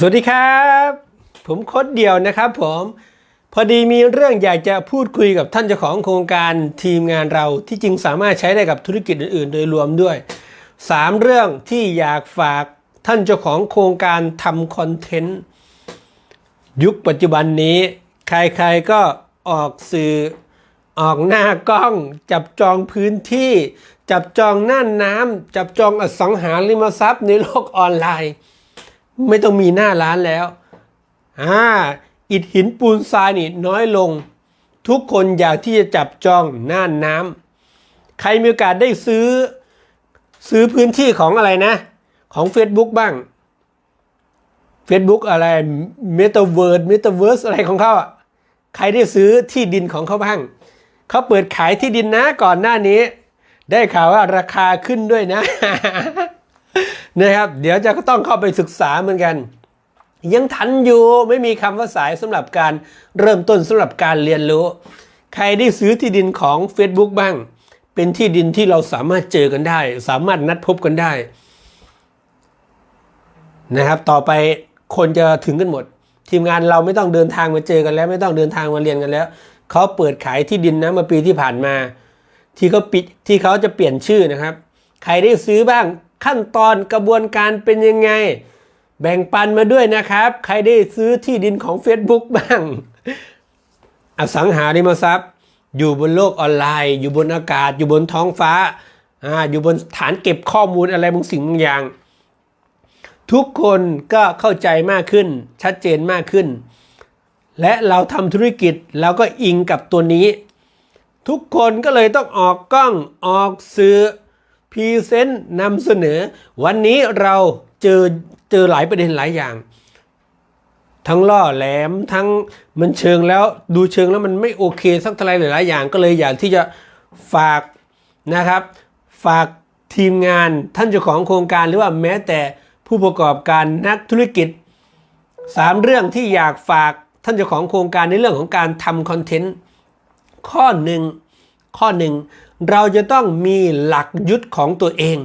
สวัสดีครับ ผมโคดเดียวนะครับผมพอดีมีเรื่องอยากจะพูดคุยกับท่านเจ้าของโครงการทีมงานเราที่จริงสามารถใช้ได้กับธุรกิจอื่น ๆ โดยรวมด้วย 3 เรื่องที่อยากฝากท่านเจ้าของโครงการทำคอนเทนต์ยุคปัจจุบันนี้ ใครๆก็ออกสื่อออกหน้ากล้อง จับจองพื้นที่ จับจองน่านน้ำจับจองอสังหาริมทรัพย์ในโลกออนไลน์ ไม่ต้องมีหน้าร้านแล้วอ่าอิฐหินปูนทรายนี่น้อยลง ทุกคนอยากที่จะจับจองน่านน้ำใครมีโอกาสได้ซื้อ ซื้อพื้นที่ของอะไรนะ ของ Facebook บ้าง Facebook อะไร m e t a v e r s e m e t a v e r s e อะไรของเขาอะใครได้ซื้อที่ดินของเขาบ้างเขาเปิดขายที่ดินนะก่อนหน้านี้ ได้ข่าวว่าราคาขึ้นด้วยนะ นะครับ เดี๋ยวจะก็ต้องเข้าไปศึกษาเหมือนกัน ยังทันอยู่ไม่มีคำว่าสายสำหรับการเริ่มต้นสำหรับการเรียนรู้ ใครได้ซื้อที่ดินของ Facebook บ้าง เป็นที่ดินที่เราสามารถเจอกันได้ สามารถนัดพบกันได้นะครับ ต่อไปคนจะถึงกันหมด ทีมงานเราไม่ต้องเดินทางมาเจอกันแล้ว ไม่ต้องเดินทางมาเรียนกันแล้วเขาเปิดขายที่ดินนะมื่อปีที่ผ่านมา ที่เขาปิดที่เขาจะเปลี่ยนชื่อนะครับ ใครได้ซื้อบ้าง ขั้นตอนกระบวนการเป็นยังไง แบ่งปันมาด้วยนะครับ ใครได้ซื้อที่ดินของ Facebook บ้าง อสังหาริมทรัพย์ อยู่บนโลกออนไลน์ อยู่บนอากาศ อยู่บนท้องฟ้าอ่าอยู่บนฐานเก็บข้อมูลอะไรบางสิ่งบางอย่าง ทุกคนก็เข้าใจมากขึ้น ชัดเจนมากขึ้น และเราทำธุรกิจเราก็อิงกับตัวนี้ ทุกคนก็เลยต้องออกกล้องออกสื่อ พรีเซนต์นำเสนอ วันนี้เราเจอเจอหลายประเด็นหลายอย่าง ทั้งล่อแหลมทั้งมันเชิงแล้วดูเชิงแล้วมันไม่โอเคสักเท่าไหรหลายอย่างก็เลยอยากที่จะฝากนะครับ ฝากทีมงานท่านเจ้าของโครงการหรือว่าแม้แต่ผู้ประกอบการนักธุรกิจสามเรื่องที่อยากฝากท่านเจ้าของโครงการในเรื่องของการทำคอนเทนต์ข้อหนึ่ง ข้อหนึ่งเราจะต้องมีหลักยุทธของตัวเอง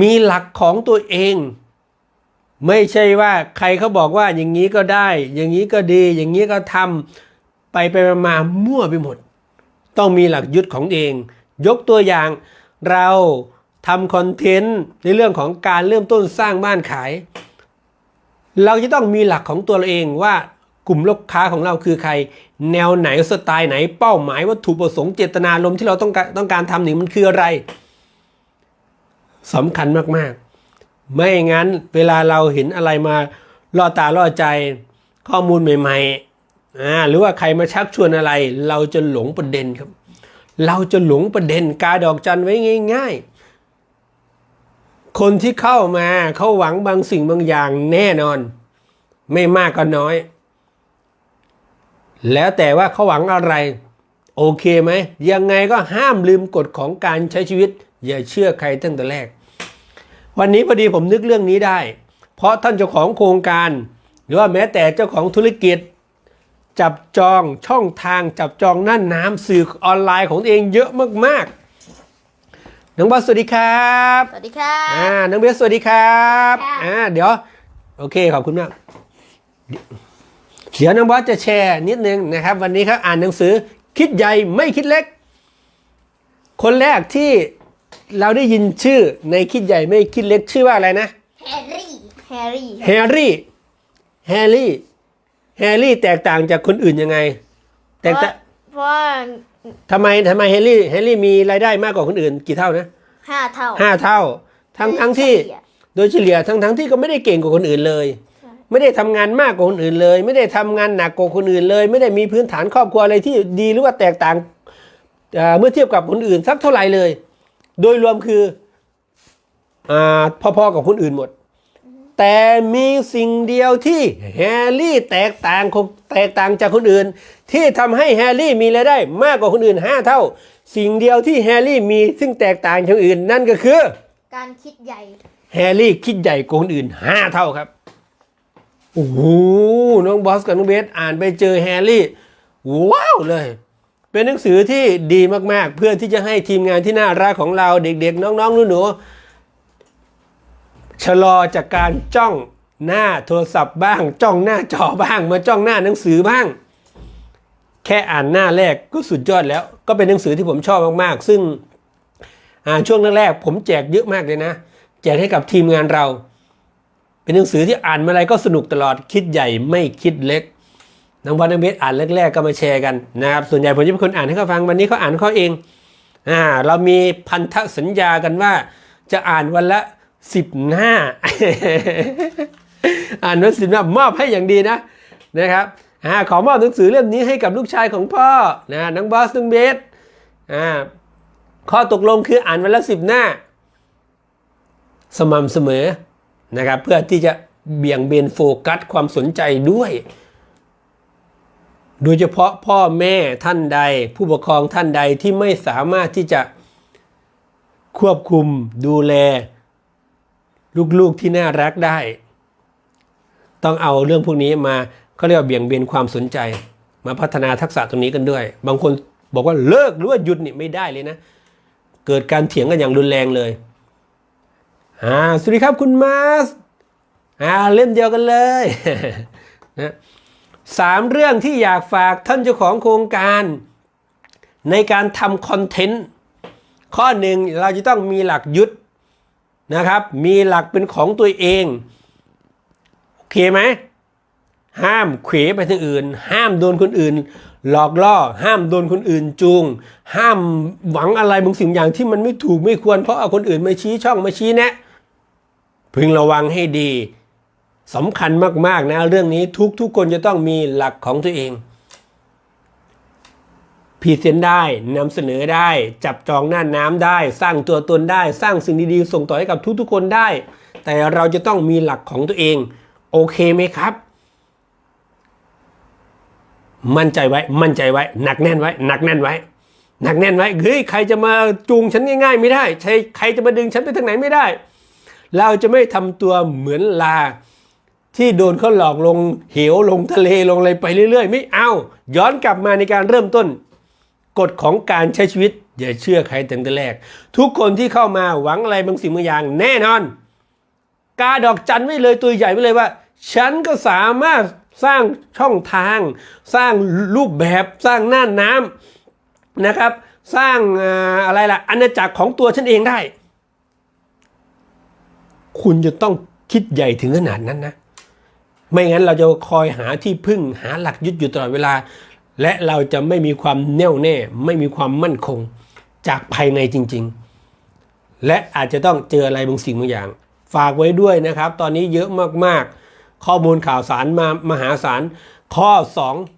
มีหลักของตัวเอง ไม่ใช่ว่าใครเขาบอกว่าอย่างนี้ก็ได้ อย่างนี้ก็ดี อย่างนี้ก็ทำไปไปมาๆมั่วไปหมด ต้องมีหลักยุทธของเอง ยกตัวอย่างเราทำคอนเทนต์ในเรื่องของการเริ่มต้นสร้างบ้านขาย เราจะต้องมีหลักของตัวเราเองว่า กลุ่มลูกค้าของเราคือใคร แนวไหนสไตล์ไหนเป้าหมายวัตถุประสงค์เจตนารมณ์ที่เราต้องการต้องการทำหนี่งมันคืออะไรสำคัญมากๆ ไม่งั้นเวลาเราเห็นอะไรมาล่อตาล่อใจข้อมูลใหม่ๆอ่าหรือว่าใครมาชักชวนอะไร เราจะหลงประเด็นครับ เราจะหลงประเด็นกาดอกจันไว้ง่าย ๆ คนที่เข้ามาเขาหวังบางสิ่งบางอย่างแน่นอน ไม่มากก็น้อย แล้วแต่ว่าเขาหวังอะไร โอเคไหม ยังไงก็ห้ามลืมกฎของการใช้ชีวิต อย่าเชื่อใครตั้งแต่แรก วันนี้พอดีผมนึกเรื่องนี้ได้ เพราะท่านเจ้าของโครงการ หรือว่าแม้แต่เจ้าของธุรกิจ จับจองช่องทางจับจองน่านน้ำสื่อออนไลน์ของตัวเองเยอะมากๆน้องบอสสวัสดีครับสวัสดีครับอ่าน้องเบสสวัสดีครับค่ะอ่าเดี๋ยว โอเคขอบคุณมาก เดี๋ยวน้องบอสจะแชร์นิดนึงนะครับ วันนี้ครับอ่านหนังสือคิดใหญ่ไม่คิดเล็ก คนแรกที่เราได้ยินชื่อในคิดใหญ่ไม่คิดเล็กชื่อว่าอะไรนะแฮร์รี่แฮร์รี่แฮร์รี่แฮร์รี่แฮร์รี่แตกต่างจากคนอื่นยังไง แตกต่างเพราะว่าทำไมทำไมแฮร์รี่แฮร์รี่มีรายได้มากกว่าคนอื่นกี่เท่านะห้าเท่าห้าเท่า ทั้งทั้งที่เฉลี่ยโดยเฉลี่ยทั้งทั้งที่ก็ไม่ได้เก่งกว่าคนอื่นเลยใช่ ไม่ได้ทำงานมากกว่าคนอื่นเลย ไม่ได้ทำงานหนักกว่าคนอื่นเลย ไม่ได้มีพื้นฐานครอบครัวอะไรที่ดีหรือว่าแตกต่างเอ่อเมื่อเทียบกับคนอื่นสักเท่าไหร่เลย โดยรวมคืออาพอๆกับคนอื่นหมด แต่มีสิ่งเดียวที่แฮร์รี่แตกต่างของแตกต่างจากคนอื่น ที่ทำให้แฮร์รี่มีรายได้มากกว่าคนอื่นห้าเท่า สิ่งเดียวที่แฮร์รี่มีซึ่งแตกต่างจากคนอื่นนั่นก็คือ การคิดใหญ่ แฮร์รี่คิดใหญ่กว่าคนอื่นห้าเท่าครับ โอ้โหน้องบอสกับน้องเบสอ่านไปเจอแฮร์รี่ ว้าวเลย เป็นหนังสือที่ดีมากๆ เพื่อที่จะให้ทีมงานที่น่ารักของเราเด็กๆ น้องๆหนูๆชะลอจากการจ้องหน้าโทรศัพท์บ้าง จ้องหน้าจอบ้างมาจ้องหน้าหนังสือบ้าง แค่อ่านหน้าแรกก็สุดยอดแล้ว ก็เป็นหนังสือที่ผมชอบมากๆ ซึ่งอ่าช่วงแรกๆผมแจกเยอะมากเลยนะ แจกให้กับทีมงานเรา เป็นหนังสือที่อ่านมาอะไรก็สนุกตลอดคิดใหญ่ไม่คิดเล็กน้องวันน้องเบสอ่านแรกๆก็มาแชร์กันนะครับส่วนใหญ่ผมจะเป็นคนอ่านให้เขาฟังวันนี้เขาอ่านเขาเองอ่าเรามีพันธสัญญากันว่า จะอ่านวันละสิบหน้าอ่านวันสิบหน้ามอบให้อย่างดีนะนะครับอ่าขอมอบหนังสือเล่มนี้ให้กับลูกชายของพ่อนะน้องบอสน้องเบสอ่าข้อตกลงคืออ่านวันละสิบหน้า สม่ำเสมอ นะครับเพื่อที่จะเบี่ยงเบนโฟกัสความสนใจด้วย โดยเฉพาะพ่อแม่ท่านใด ผู้ปกครองท่านใดที่ไม่สามารถที่จะควบคุมดูแล ลูกๆที่น่ารักได้ ต้องเอาเรื่องพวกนี้มาเขาเรียกว่าเบี่ยงเบนความสนใจ มาพัฒนาทักษะตรงนี้กันด้วย บางคนบอกว่าเลิกหรือว่าหยุดนี่ไม่ได้เลยนะ เกิดการเถียงกันอย่างรุนแรงเลย อ่าสวัสดีครับคุณมาสอ่าเล่มเดียวกันเลยนะสามเรื่องที่อยากฝากท่านเจ้าของโครงการ ในการทำคอนเทนต์ข้อหนึ่งเราจะต้องมีหลักยึดนะครับ มีหลักเป็นของตัวเองโอเคไหมห้ามเขวไปทางอื่น ห้ามโดนคนอื่น หลอกล่อ ห้ามโดนคนอื่นจูง ห้ามหวังอะไรบางสิ่งอย่างที่มันไม่ถูกไม่ควรเพราะเอาคนอื่นมาชี้ช่องมาชี้แนะ พึงระวังให้ดีสำคัญมากๆนะเรื่องนี้ทุกทุกคนจะต้องมีหลักของตัวเองพรีเซนต์ได้นำเสนอได้ จับจองหน้าน้ำได้ สร้างตัวตนได้ สร้างสิ่งดีๆ ส่งต่อให้กับทุกๆคนได้ แต่เราจะต้องมีหลักของตัวเอง โอเคไหมครับ มั่นใจไว้ มั่นใจไว้ หนักแน่นไว้ หนักแน่นไว้ หนักแน่นไว้เฮ้ยใครจะมาจูงฉันง่าย ๆ ไม่ได้ ใครใครจะมาดึงฉันไปทางไหนไม่ได้ เราจะไม่ทำตัวเหมือนลา ที่โดนเขาหลอกลงเหวลงทะเลลงอะไรไปเรื่อย ๆ ไม่เอา ย้อนกลับมาในการเริ่มต้น กฎของการใช้ชีวิต อย่าเชื่อใครตั้งแต่แรก ทุกคนที่เข้ามาหวังอะไรบางสิ่งบางอย่างแน่นอน กาดอกจันไว้เลยตัวใหญ่ไว้เลยว่า ฉันก็สามารถสร้างช่องทาง สร้างรูปแบบสร้างน่านน้ำนะครับ สร้างอ่าอะไรล่ะอาณาจักรของตัวฉันเองได้ คุณจะต้องคิดใหญ่ถึงขนาดนั้นนะ ไม่งั้นเราจะคอยหาที่พึ่งหาหลักยึดอยู่ตลอดเวลา และเราจะไม่มีความแน่วแน่ ไม่มีความมั่นคงจากภายในจริง ๆ และอาจจะต้องเจออะไรบางสิ่งบางอย่าง ฝากไว้ด้วยนะครับ ตอนนี้เยอะมากๆ ข้อมูลข่าวสารมามหาศาลข้อ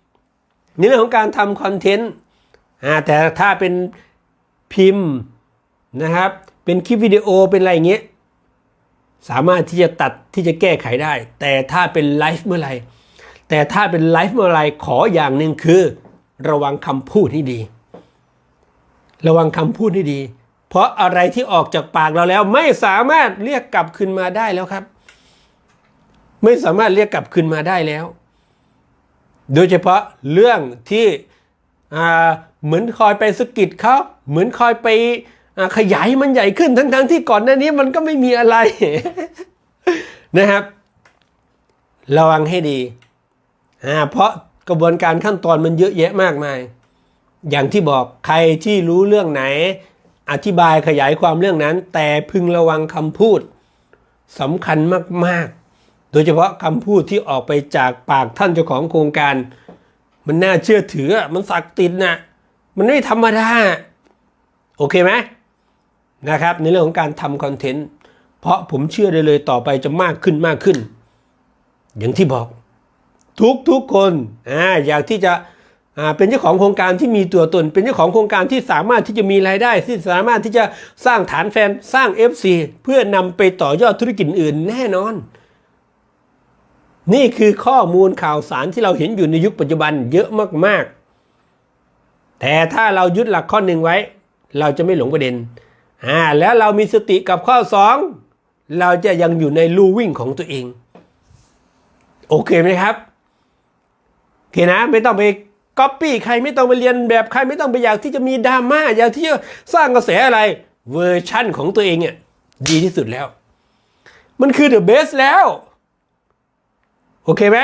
2 ในเรื่องของการทำคอนเทนต์แต่ถ้าเป็นพิมพ์นะครับ เป็นคลิปวิดีโอเป็นอะไรอย่างเงี้ย สามารถที่จะตัดที่จะแก้ไขได้ แต่ถ้าเป็นไลฟ์เมื่อไหร่แต่ถ้าเป็นไลฟ์เมื่อไหร่ขออย่างหนึ่งคือ ระวังคำพูดให้ดี ระวังคำพูดให้ดี เพราะอะไรที่ออกจากปากเราแล้ว ไม่สามารถเรียกกลับคืนมาได้แล้วครับ ไม่สามารถเรียกกลับคืนมาได้แล้ว โดยเฉพาะเรื่องที่เหมือนคอยไปสกิดเขาเหมือนคอยไป ขยายมันใหญ่ขึ้นทั้งๆที่ก่อนหน้านี้มันก็ไม่มีอะไรนะครับ ระวังให้ดีเพราะกระบวนการขั้นตอนมันเยอะแยะมากมาย อย่างที่บอกใครที่รู้เรื่องไหน อธิบายขยายความเรื่องนั้น แต่พึงระวังคำพูดสำคัญมากๆ โดยเฉพาะคำพูดที่ออกไปจากปากท่านเจ้าของโครงการ มันน่าเชื่อถือมันศักติดนะมันไม่ธรรมดา โอเคไหม นะครับ ในเรื่องของการทำคอนเทนต์เพราะผมเชื่อได้เลยต่อไปจะมากขึ้นมากขึ้น อย่างที่บอก ทุกทุกคนอ่าอยากที่จะอ่าเป็นเจ้าของโครงการที่มีตัวตน เป็นเจ้าของโครงการที่สามารถที่จะมีรายได้ที่สามารถที่จะสร้างฐานแฟนสร้าง FC เพื่อนำไปต่อยอดธุรกิจอื่นแน่นอน นี่คือข้อมูลข่าวสารที่เราเห็นอยู่ในยุคปัจจุบันเยอะมากๆ แต่ถ้าเรายึดหลักข้อหนึ่งไว้ เราจะไม่หลงประเด็น อ่าแล้วเรามีสติกับข้อสองเราจะยังอยู่ในลู่วิ่งของตัวเอง โอเคไหมครับโอเคนะ ไม่ต้องไปก๊อปปี้ใครไม่ต้องไปเรียนแบบใครไม่ต้องไปอยากที่จะมีดราม่าอยากที่จะสร้างกระแสอะไรเวอร์ชั่นของตัวเองเนี่ยดีที่สุดแล้ว มันคือ the best แล้ว โอเคไหม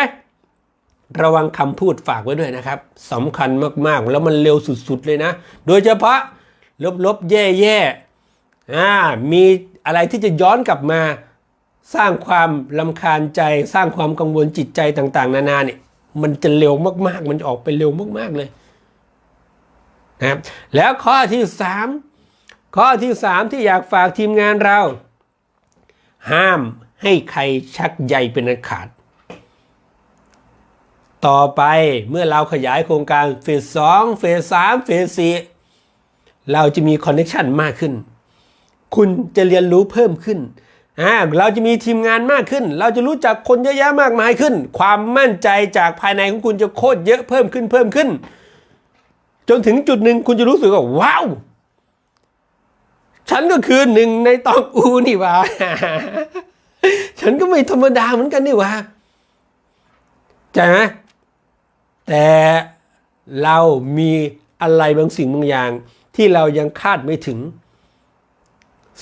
ระวังคำพูดฝากไว้ด้วยนะครับสำคัญมากๆ แล้วมันเร็วสุดๆเลยนะ โดยเฉพาะลบๆ แย่ๆ อ่ามีอะไรที่จะย้อนกลับมา สร้างความลำคาญใจ สร้างความกังวลจิตใจต่างๆ นานาเนี่ยมันจะเร็วมากๆ มันจะออกไปเร็วมากๆเลยนะครับแล้วข้อที่สามข้อที่สามที่อยากฝากทีมงานเรา ห้ามให้ใครชักใยเป็นอันขาด ต่อไปเมื่อเราขยายโครงการเฟสสองเฟสสามเฟสสี่เราจะมีคอนเนคชันมากขึ้น คุณจะเรียนรู้เพิ่มขึ้นอ่าเราจะมีทีมงานมากขึ้น เราจะรู้จักคนเยอะแยะมากมายขึ้น ความมั่นใจจากภายในของคุณจะโคตรเยอะเพิ่มขึ้นเพิ่มขึ้น จนถึงจุดหนึ่งคุณจะรู้สึกว่าว้าว ฉันก็คือหนึ่งในตองอูนี่ว่าฉันก็ไม่ธรรมดาเหมือนกันนี่ว่าใช่ไหมแต่เรามีอะไรบางสิ่งบางอย่างที่เรายังคาดไม่ถึง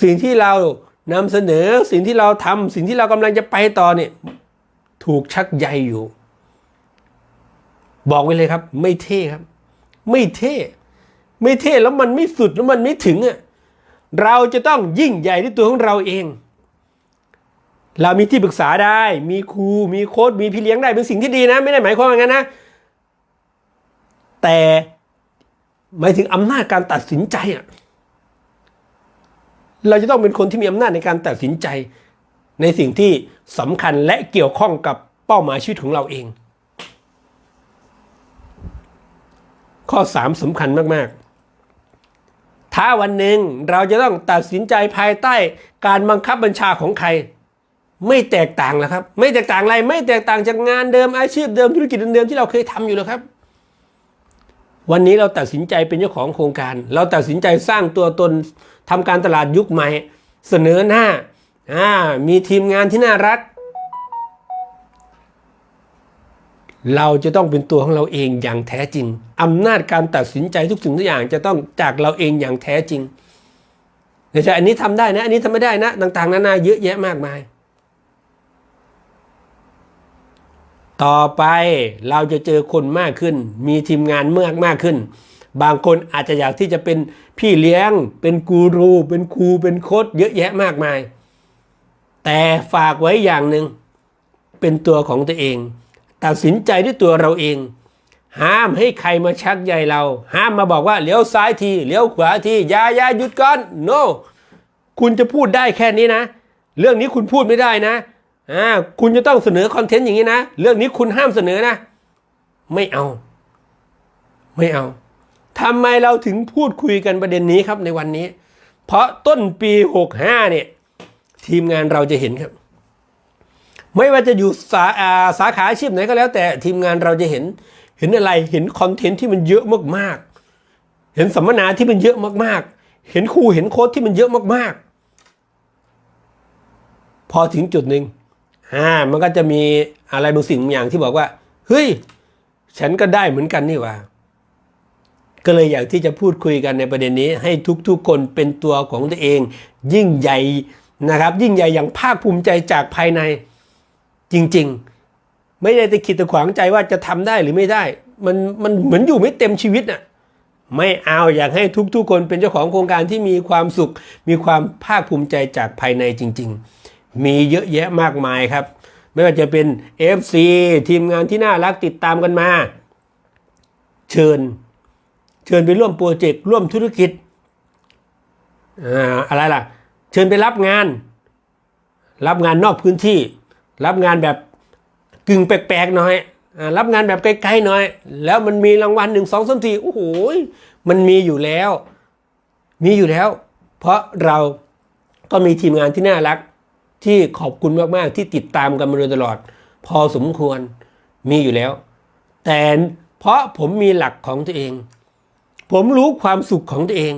สิ่งที่เรานำเสนอสิ่งที่เราทำสิ่งที่เรากำลังจะไปต่อเนี่ยถูกชักใยอยู่ บอกไว้เลยครับ ไม่เท่ครับ ไม่เท่ ไม่เท่แล้วมันไม่สุดแล้วมันไม่ถึงอะเราจะต้องยิ่งใหญ่ด้วยตัวของเราเอง เรามีที่ปรึกษาได้ มีครูมีโค้ดมีพี่เลี้ยงได้เป็นสิ่งที่ดีนะ ไม่ได้หมายความว่างั้นนะ แต่หมายถึงอำนาจการตัดสินใจอะ เราจะต้องเป็นคนที่มีอำนาจในการตัดสินใจ ในสิ่งที่สำคัญและเกี่ยวข้องกับเป้าหมายชีวิตของเราเอง ข้อ 3สำคัญมากๆ ถ้าวันหนึ่งเราจะต้องตัดสินใจภายใต้การบังคับบัญชาของใคร ไม่แตกต่างแล้วครับ ไม่แตกต่างอะไร ไม่แตกต่างจากงานเดิมอาชีพเดิมธุรกิจเดิมที่เราเคยทำอยู่แล้วครับ วันนี้เราตัดสินใจเป็นเจ้าของโครงการ เราตัดสินใจสร้างตัวตนทำการตลาดยุคใหม่ เสนอหน้าอ่ามีทีมงานที่น่ารัก เราจะต้องเป็นตัวของเราเองอย่างแท้จริงอำนาจการตัดสินใจทุกสิ่งทุกอย่างจะต้องจากเราเองอย่างแท้จริงไม่ใช่อันนี้ทำได้นะ อันนี้ทำไม่ได้นะ ต่างๆนานาเยอะแยะมากมาย ต่อไปเราจะเจอคนมากขึ้น มีทีมงานมากมากขึ้น บางคนอาจจะอยากที่จะเป็นพี่เลี้ยง เป็นกูรู เป็นครู เป็นโค้ดเยอะแยะมากมาย แต่ฝากไว้อย่างหนึ่งเป็นตัวของตัวเอง ตัดสินใจด้วยตัวเราเอง ห้ามให้ใครมาชักใยเรา ห้ามมาบอกว่าเลี้ยวซ้ายทีเลี้ยวขวาทีอย่าอย่าหยุดก่อน no คุณจะพูดได้แค่นี้นะ เรื่องนี้คุณพูดไม่ได้นะ อ่าคุณจะต้องเสนอคอนเทนต์อย่างนี้นะ เรื่องนี้คุณห้ามเสนอนะ ไม่เอา ไม่เอาทำไมเราถึงพูดคุยกันประเด็นนี้ครับในวันนี้ เพราะต้นปี 65 เนี่ย ทีมงานเราจะเห็นครับ ไม่ว่าจะอยู่สาอาสาขาอาชีพไหนก็แล้ว แต่ทีมงานเราจะเห็น เห็นอะไรเห็นคอนเทนต์ที่มันเยอะมากๆ เห็นสัมมนาที่มันเยอะมากๆ เห็นครูเห็นโค้ดที่มันเยอะมากๆ พอถึงจุดหนึ่ง อ่ามันก็จะมีอะไรบางสิ่งบางอย่างที่บอกว่า เฮ้ย ฉันก็ได้เหมือนกันนี่ว่าก็เลยอยากที่จะพูดคุยกันในประเด็นนี้ ให้ทุกๆคนเป็นตัวของตัวเอง ยิ่งใหญ่นะครับ ยิ่งใหญ่อย่างภาคภูมิใจจากภายในจริง ๆ ไม่ได้ตะขิดตะขวางใจว่าจะทำได้หรือไม่ได้ มันมันเหมือนอยู่ไม่เต็มชีวิตน่ะไม่เอาอยากให้ทุกๆคนเป็นเจ้าของโครงการที่มีความสุข มีความภาคภูมิใจจากภายในจริง ๆ มีเยอะแยะมากมายครับ ไม่ว่าจะเป็น FC ทีมงานที่น่ารักติดตามกันมา เชิญ เชิญไปร่วมโปรเจกต์ร่วมธุรกิจอ่าอะไรล่ะ เชิญไปรับงาน รับงานนอกพื้นที่ รับงานแบบกึ่งแปลกๆหน่อยอารับงานแบบไกลๆหน่อย แล้วมันมีรางวัลหนึ่งสองสามสี่โอ้โหมันมีอยู่แล้ว มีอยู่แล้ว เพราะเราก็มีทีมงานที่น่ารัก ที่ขอบคุณมากๆ ที่ติดตามกันมาโดยตลอด พอสมควรมีอยู่แล้ว แต่เพราะผมมีหลักของตัวเอง ผมรู้ความสุขของตัวเอง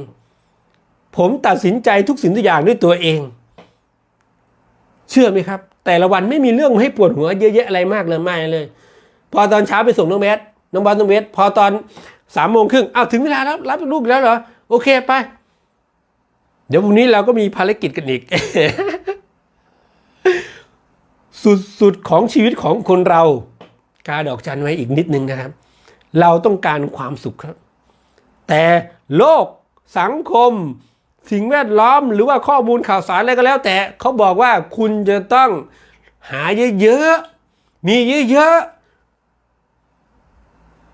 ผมตัดสินใจทุกสิ่งทุกอย่างด้วยตัวเอง เชื่อไหมครับ แต่ละวันไม่มีเรื่องให้ปวดหัวเยอะแยะอะไรมากเลยไม่เลย พอตอนเช้าไปส่งน้องเบสน้องบอลน้องเบสพอตอนสามโมงครึ่งอ้าวถึงเวลาแล้วรับลูกแล้วเหรอโอเคไป เดี๋ยวพรุ่งนี้เราก็มีภารกิจกันอีก สสุดๆของชีวิตของคนเรากาดอกจันไว้อีกนิดนึงนะครับ เราต้องการความสุขครับ แต่โลกสังคม สิ่งแวดล้อมหรือว่าข้อมูลข่าวสารอะไรก็แล้ว แต่เขาบอกว่าคุณจะต้องหาเยอะๆ มีเยอะ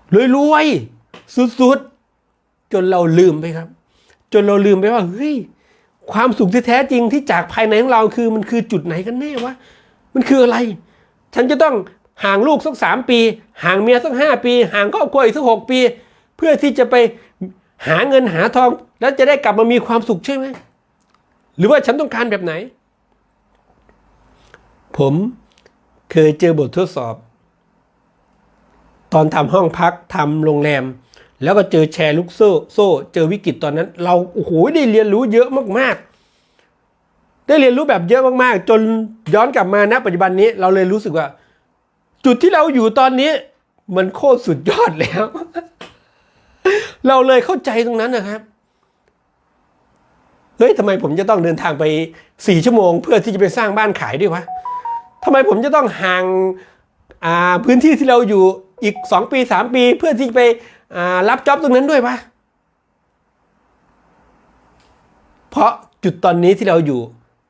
ๆรวยๆสุดๆ จนเราลืมไปครับ จนเราลืมไปว่าเฮ้ย ความสุขที่แท้จริงที่จากภายในของเราคือมันคือจุดไหนกันแน่วะมันคืออะไร ฉันจะต้องห่างลูกสักสามปี ห่างเมียสักห้าปี ห่างครอบครัวอีกสักหกปี เพื่อที่จะไปหาเงินหาทอง แล้วจะได้กลับมามีความสุขใช่ไหมหรือว่าฉันต้องการแบบไหน ผมเคยเจอบททดสอบ ตอนทำห้องพักทำโรงแรม แล้วก็เจอแชร์ลูกโซ่โซ่เจอวิกฤตตอนนั้น เราโอ้โหได้เรียนรู้เยอะมากๆ ได้เรียนรู้แบบเยอะมากๆ จนย้อนกลับมาณปัจจุบันนี้เราเลยรู้สึกว่า จุดที่เราอยู่ตอนนี้ มันโคตรสุดยอดแล้ว เราเลยเข้าใจตรงนั้นนะครับเฮ้ยทำไมผมจะต้องเดินทางไปสี่ชั่วโมง เพื่อที่จะไปสร้างบ้านขายด้วยวะทำไมผมจะต้องห่างอ่าพื้นที่ที่เราอยู่อีกสองปีสามปี เพื่อที่ไป รับจ็อบตรงนั้นด้วยวะเพราะจุดตอนนี้ที่เราอยู่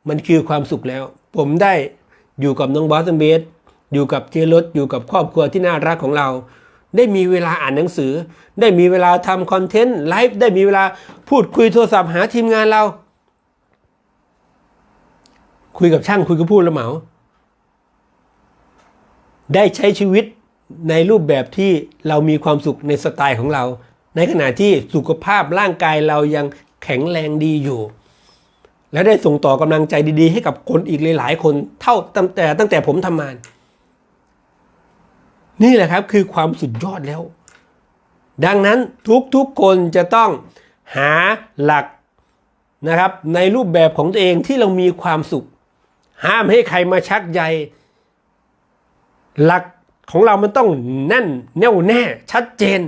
มันคือความสุขแล้ว ผมได้อยู่กับน้องบอสเบสอยู่กับเจรถอยู่กับครอบครัวที่น่ารักของเรา ได้มีเวลาอ่านหนังสือ ได้มีเวลาทำคอนเทนต์ไลฟ์ได้มีเวลาพูดคุยโทรศัพท์หาทีมงานเรา คุยกับช่างคุยกับผู้รับเหมา ได้ใช้ชีวิต ในรูปแบบที่เรามีความสุขในสไตล์ของเรา ในขณะที่สุขภาพร่างกายเรายังแข็งแรงดีอยู่ และได้ส่งต่อกำลังใจดี ๆ ให้กับคนอีกหลายๆคนเท่าตั้งแต่ตั้งแต่ผมทำงาน นี่แหละครับคือความสุดยอดแล้ว ดังนั้นทุกๆคนจะต้องหาหลักนะครับในรูปแบบของตัวเองที่เรามีความสุข ห้ามให้ใครมาชักใยหลัก ของเรามันต้องแน่นแน่วแน่ชัดเจน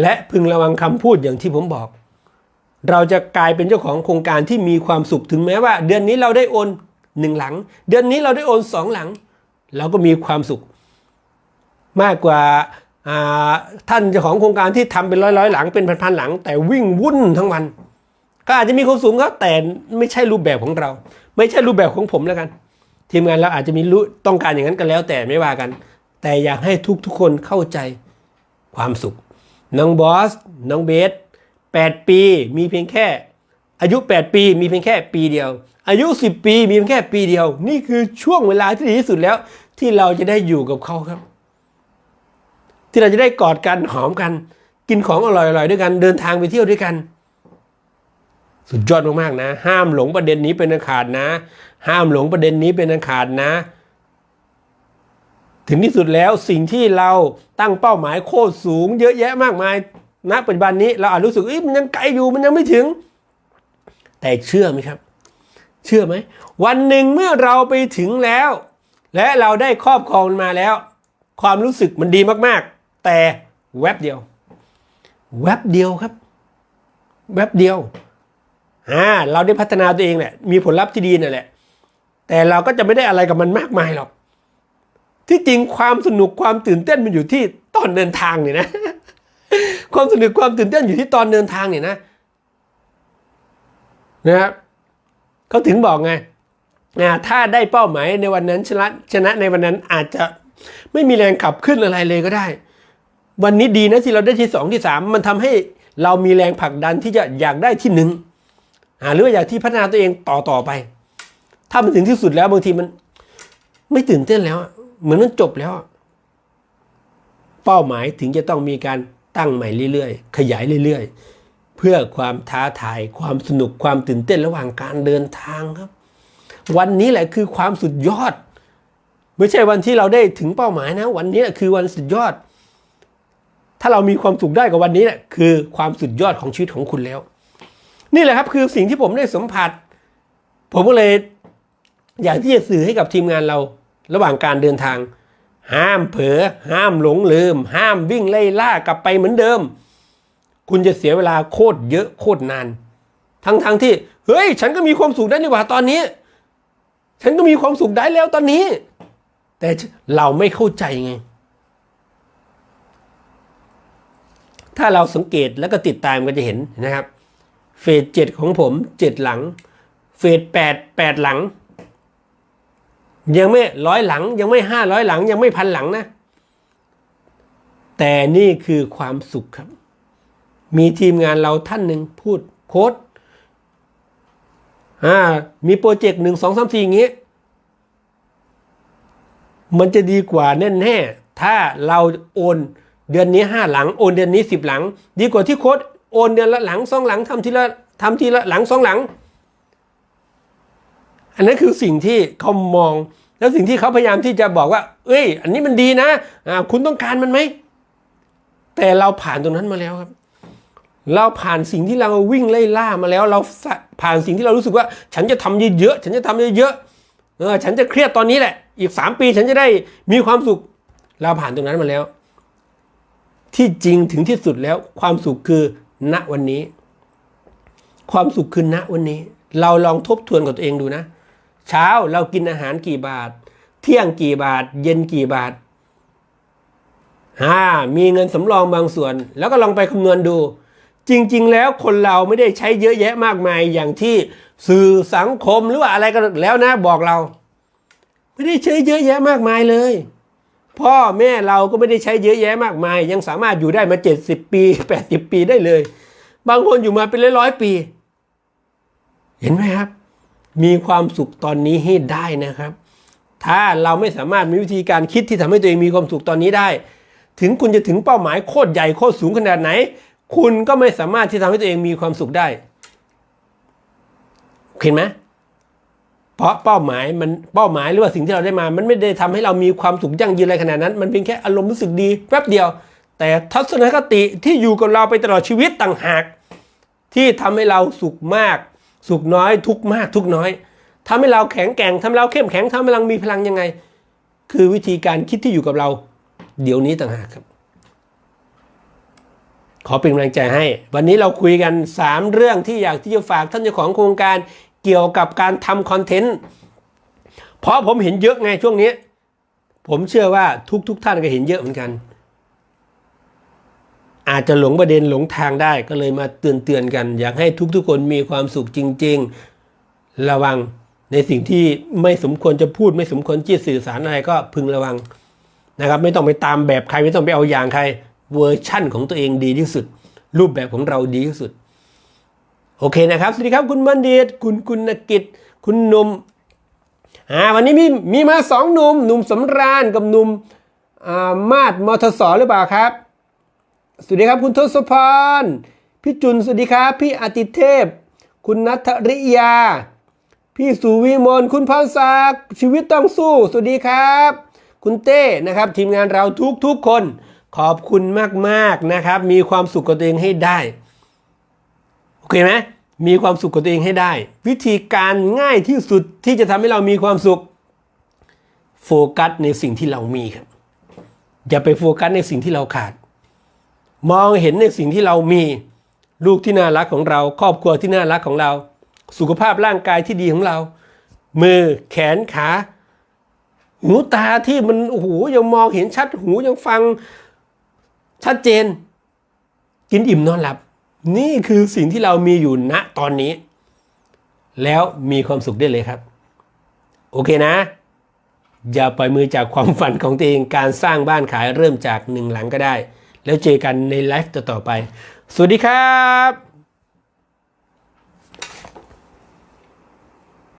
และพึงระวังคำพูดอย่างที่ผมบอก เราจะกลายเป็นเจ้าของโครงการที่มีความสุขถึงแม้ว่า เดือนนี้เราได้โอนหนึ่งหลัง เดือนนี้เราได้โอนสองหลัง เราก็มีความสุข มากกว่าท่านเจ้าของโครงการที่ทำเป็นร้อยร้อยหลังเป็นพันๆหลัง แต่วิ่งวุ่นทั้งวัน ก็อาจจะมีความสูงครับแต่ไม่ใช่รูปแบบของเรา ไม่ใช่รูปแบบของผมแล้วกัน ทีมงานเราอาจจะมีรู้ต้องการอย่างนั้นกันแล้วแต่ไม่ว่ากัน แต่อยากให้ทุกทุกคนเข้าใจความสุข น้องบอส น้องเบส8 ปี มีเพียงแค่ อายุ 8 ปี มีเพียงแค่ปีเดียว อายุ 10 ปี มีเพียงแค่ปีเดียว นี่คือช่วงเวลาที่ดีที่สุดแล้ว ที่เราจะได้อยู่กับเขาครับ ที่เราจะได้กอดกันหอมกัน กินของอร่อยๆด้วยกัน เดินทางไปเที่ยวด้วยกัน สุดยอดมากๆนะ ห้ามหลงประเด็นนี้เป็นอันขาดนะ ห้ามหลงประเด็นนี้เป็นอันขาดนะ ถึงที่สุดแล้วสิ่งที่เราตั้งเป้าหมายโคตรสูง เยอะแยะมากมายณปัจจุบันนี้เราอาจรู้สึกมันยังไกลอยู่มันยังไม่ถึง แต่เชื่อไหมครับ เชื่อไหมวันหนึ่งเมื่อเราไปถึงแล้ว และเราได้ครอบครองมาแล้ว ความรู้สึกมันดีมากๆ แต่แวบเดียว แวบเดียวครับ แวบเดียว อ่าเราได้พัฒนาตัวเองแหละมีผลลัพธ์ที่ดีนั่นแหละ แต่เราก็จะไม่ได้อะไรกับมันมากมายหรอก ที่จริงความสนุกความตื่นเต้นมันอยู่ที่ตอนเดินทางเนี่ยนะ ความสนุกความตื่นเต้นอยู่ที่ตอนเดินทางเนี่ยนะนะครับเขาถึงบอกไงถ้าได้เป้าหมายในวันนั้นชนะชนะในวันนั้นอาจจะไม่มีแรงขับขึ้นอะไรเลยก็ได้ วันนี้ดีนะที่เราได้ที่สองที่สามมันทำให้เรามีแรงผลักดันที่จะอยากได้ที่หนึ่ง อ่าหรือว่าอยากที่พัฒนาตัวเองต่อต่อไป ถ้ามันถึงที่สุดแล้วบางทีมัน ไม่ตื่นเต้นแล้ว เหมือนมันจบแล้ว เป้าหมายถึงจะต้องมีการตั้งใหม่เรื่อยๆ ขยายเรื่อยๆ เพื่อความท้าทาย ความสนุกความตื่นเต้นระหว่างการเดินทางครับ วันนี้แหละคือความสุดยอด ไม่ใช่วันที่เราได้ถึงเป้าหมายนะ วันนี้คือวันสุดยอด ถ้าเรามีความสุขได้กับวันนี้แหละคือความสุดยอดของชีวิตของคุณแล้ว นี่แหละครับคือสิ่งที่ผมได้สัมผัส ผมก็เลยอยากที่จะสื่อให้กับทีมงานเราระหว่างการเดินทาง ห้ามเผลอห้ามหลงลืม ห้ามวิ่งไล่ล่ากลับไปเหมือนเดิม คุณจะเสียเวลาโคตรเยอะโคตรนาน ทั้งๆทที่ เฮ้ย ฉันก็มีความสุขได้นี่หว่าตอนนี้ ฉันก็มีความสุขได้แล้วตอนนี้ แต่เราไม่เข้าใจไง ถ้าเราสังเกตแล้วก็ติดตามก็จะเห็นนะครับ เฟสเจ็ดของผมเจ็ดหลัง เฟสแปดแปดหลัง ยังไม่ร้อยหลัง ยังไม่ห้าร้อยหลัง ยังไม่พันหลังนะ แต่นี่คือความสุขครับ มีทีมงานเราท่านหนึ่งพูดโค้ดอ่ามีโปรเจกต์หนึ่งสองสามสี่อย่างงี้มันจะดีกว่าแน่แน่ถ้าเราโอนเดือนนี้ห้าหลัง โอนเดือนนี้สิบหลัง ดีกว่าที่โค้ด โอนเดือนละหลังสองหลังทำทีละทำทีละหลังสองหลัง อันนั้นคือสิ่งที่เขามอง แล้วสิ่งที่เขาพยายามที่จะบอกว่า เอ้ย อันนี้มันดีนะคุณต้องการมันไหม แต่เราผ่านตรงนั้นมาแล้วครับ เราผ่านสิ่งที่เราวิ่งไล่ล่ามาแล้ว เราผ่านสิ่งที่เรารู้สึกว่า ฉันจะทำเยอะๆฉันจะทำเยอะๆเออฉันจะเครียดตอนนี้แหละ อีกสามปีฉันจะได้มีความสุข เราผ่านตรงนั้นมาแล้ว ที่จริงถึงที่สุดแล้วความสุขคือ ณวันนี้ ความสุขคือณวันนี้ เราลองทบทวนกับตัวเองดูนะ เช้าเรากินอาหารกี่บาท เที่ยงกี่บาท เย็นกี่บาทอ่ามีเงินสำรองบางส่วน แล้วก็ลองไปคำนวณดู จริง ๆ แล้วคนเราไม่ได้ใช้เยอะแยะมากมายอย่างที่สื่อสังคมหรือว่าอะไรก็แล้วนะบอกเรา ไม่ได้ใช้เยอะแยะมากมายเลย พ่อแม่เราก็ไม่ได้ใช้เยอะแยะมากมาย ยังสามารถอยู่ได้มา 70 ปี 80 ปีได้เลย บางคนอยู่มาเป็นร้อยๆปี เห็นไหมครับ มีความสุขตอนนี้ให้ได้นะครับ ถ้าเราไม่สามารถมีวิธีการคิดที่ทำให้ตัวเองมีความสุขตอนนี้ได้ ถึงคุณจะถึงเป้าหมายโคตรใหญ่โคตรสูงขนาดไหน คุณก็ไม่สามารถที่ทำให้ตัวเองมีความสุขได้เห็นไหม เพราะเป้าหมายมันเป้าหมายหรือว่าสิ่งที่เราได้มา มันไม่ได้ทำให้เรามีความสุขยั่งยืนอะไรขนาดนั้น มันเพียงแค่อารมณ์รู้สึกดีแป๊บเดียว แต่ทัศนคติที่อยู่กับเราไปตลอดชีวิตต่างหาก ที่ทำให้เราสุขมาก สุขน้อย ทุกมากทุกน้อยทำให้เราแข็งแกร่งทำให้เราเข้มแข็งทำให้เรามีพลังยังไง คือวิธีการคิดที่อยู่กับเรา เดี๋ยวนี้ต่างหากครับ ขอเป็นกำลังใจให้ วันนี้เราคุยกัน 3 เรื่องที่อยากที่จะฝากท่านเจ้าของโครงการ เกี่ยวกับการทำคอนเทนต์เพราะผมเห็นเยอะไงช่วงนี้ ผมเชื่อว่าทุกๆทท่านก็เห็นเยอะเหมือนกัน อาจจะหลงประเด็นหลงทางได้ก็เลยมาเตือนเตือนๆกัน อยากให้ทุกๆคนมีความสุขจริง ๆ ระวังในสิ่งที่ไม่สมควรจะพูดไม่สมควรที่จะสื่อสารอะไรก็พึงระวังนะครับ ไม่ต้องไปตามแบบใครไม่ต้องไปเอาอย่างใครเวอร์ชั่นของตัวเองดีที่สุด รูปแบบของเราดีที่สุด โอเคนะครับ สวัสดีครับคุณบัณฑิต คุณคุณกิจ คุณหนุ่มอ่าวันนี้มีมีมาสองหนุ่มหนุ่มสำราญกับหนุ่มอ่ามาดมทสหรือเปล่าครับ สวัสดีครับคุณทศพร พี่จุนสวัสดีครับ พี่อาติเทพ คุณนัทริยา พี่สุวิมลคุณพรศักดิ์ชีวิตต้องสู้ สวัสดีครับ คุณเต้นะครับ ทีมงานเราทุกทุกๆคน ขอบคุณมากๆนะครับ มีความสุขกับตัวเองให้ได้ โอเคไหมมีความสุขกับตัวเองให้ได้ วิธีการง่ายที่สุดที่จะทำให้เรามีความสุข โฟกัสในสิ่งที่เรามีครับ อย่าไปโฟกัสในสิ่งที่เราขาด มองเห็นในสิ่งที่เรามี ลูกที่น่ารักของเรา ครอบครัวที่น่ารักของเรา สุขภาพร่างกายที่ดีของเรา มือแขนขาหูตาที่มันโอ้โหยังมองเห็นชัดหูยังฟังชัดเจน กินอิ่มนอนหลับ นี่คือสิ่งที่เรามีอยู่ณตอนนี้ แล้วมีความสุขได้เลยครับ โอเคนะ อย่าปล่อยมือจากความฝันของตัวเองการสร้างบ้านขายเริ่มจากหนึ่งหลังก็ได้ แล้วเจอกันในไลฟ์ต่อๆไป สวัสดีครับ